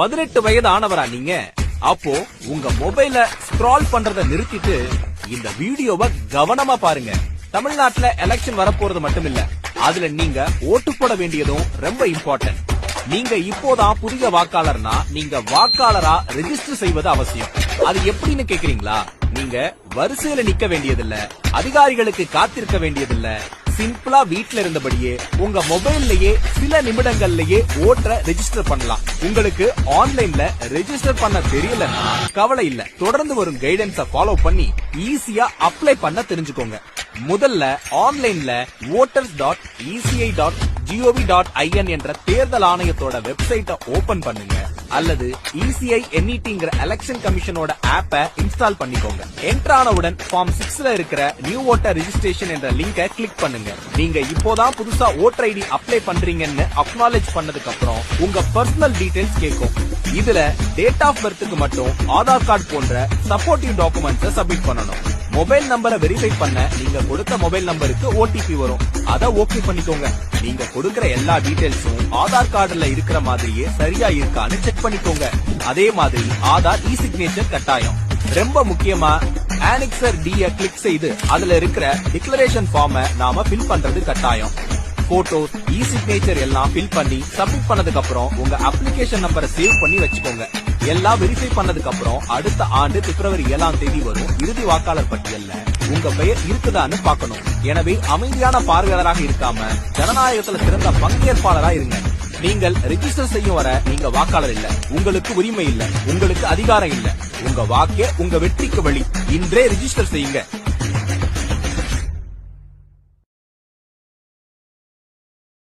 பதினெட்டு வயது ஆனவரா நீங்க? அப்போ உங்க மொபைல ஸ்க்ரால் பண்றதை நிறுத்திட்டு இந்த வீடியோவை கவனமா பாருங்க. தமிழ்நாட்டுல எலெக்ஷன் வரப்போறது மட்டும் இல்ல அதுல நீங்க ஓட்டு போட வேண்டியதும் ரொம்ப இம்பார்ட்டன்ட் நீங்க இப்போதான் புதிய வாக்காளர்னா நீங்க வாக்காளரா ரெஜிஸ்டர் செய்வது அவசியம். அது எப்படின்னு கேக்குறீங்களா? நீங்க வரிசையில நிக்க வேண்டியதில்ல. அதிகாரிகளுக்கு காத்திருக்க வேண்டியதில்ல. சிம்பிளா வீட்ல இருந்தபடியே உங்க மொபைல்லயே சில நிமிடங்கள்லயே ஓட்டரை ரெஜிஸ்டர் பண்ணலாம். உங்களுக்கு ஆன்லைன்ல ரெஜிஸ்டர் பண்ண தெரியலன்னா கவலை இல்ல. தொடர்ந்து வரும் கைடன்ஸ ஃபாலோ பண்ணி ஈஸியா அப்ளை பண்ண தெரிஞ்சுக்கோங்க. முதல்ல ஆன்லைன்ல voters dot ECI dot GOV dot IN என்ற தேர்தல் ஆணையத்தோட வெப்சைட்டை ஓபன் பண்ணுங்க. அல்லது இசிஐ என்இடிங்கிற எலெக்ஷன் கமிஷனோட ஆப்பை இன்ஸ்டால் பண்ணிக்கோங்க. என்டர் ஆனவுடன் ஃபார்ம் சிக்ஸ்ல இருக்கிற நியூ ஓட்டர் ரெஜிஸ்ட்ரேஷன் என்ற லிங்கை கிளிக் பண்ணுங்க. நீங்க இப்போதான் புதுசா ஓட்டர் ஐடி அப்ளை பண்றீங்கன்னு அக்னாலேஜ் பண்ணதுக்கு அப்புறம் உங்க பர்சனல் டீடைல்ஸ் கேட்கும். இதுல டேட் ஆஃப் பர்த்துக்கு மட்டும் ஆதார் கார்டு போன்ற சப்போர்ட்டிவ் டாக்குமெண்ட்ஸ் சப்மிட் பண்ணணும். மொபைல் நம்பரை வெரிஃபை பண்ண நீங்க கொடுத்த மொபைல் நம்பருக்கு ஓடிபி வரும். அத ஓகே பண்ணிக்கோங்க. நீங்க கொடுக்கற எல்லா டீடைல்ஸும் ஆதார் கார்டுல இருக்கிற மாதிரியே சரியா இருக்கான்னு செக் பண்ணிக்கோங்க. அதே மாதிரி ஆதார் இ சிக்னேச்சர் கட்டாயம். ரொம்ப முக்கியமா ஆனிக்சர் டி கிளிக் செய்து அதுல இருக்கிற டிக்ளரேஷன் ஃபார்மை நாம ஃபில் பண்றது கட்டாயம். போட்டோஸ் இ சிக்னேச்சர் எல்லாம் ஃபில் பண்ணி சப்மிட் பண்ணதுக்கு அப்புறம் உங்க அப்ளிகேஷன் நம்பரை சேவ் பண்ணி வச்சுக்கோங்க. எல்லாம் வெரிஃபை பண்ணதுக்கு அப்புறம் அடுத்த ஆண்டு பிப்ரவரி ஏழாம் தேதி வரும் இறுதி வாக்காளர் பட்டியல்ல உங்க பெயர் இருக்குதான்னு பார்க்கணும். எனவே அமைதியான பார்வையாளராக இருக்காம ஜனநாயகத்துல சிறந்த பங்கேற்பாளரா இருங்க. நீங்கள் ரெஜிஸ்டர் செய்யும் வர நீங்க வாக்காளர் இல்ல. உங்களுக்கு உரிமை இல்ல. உங்களுக்கு அதிகாரம் இல்ல. உங்க வாக்கே உங்க வெற்றிக்கு வழி. இன்றே ரெஜிஸ்டர் செய்யுங்க.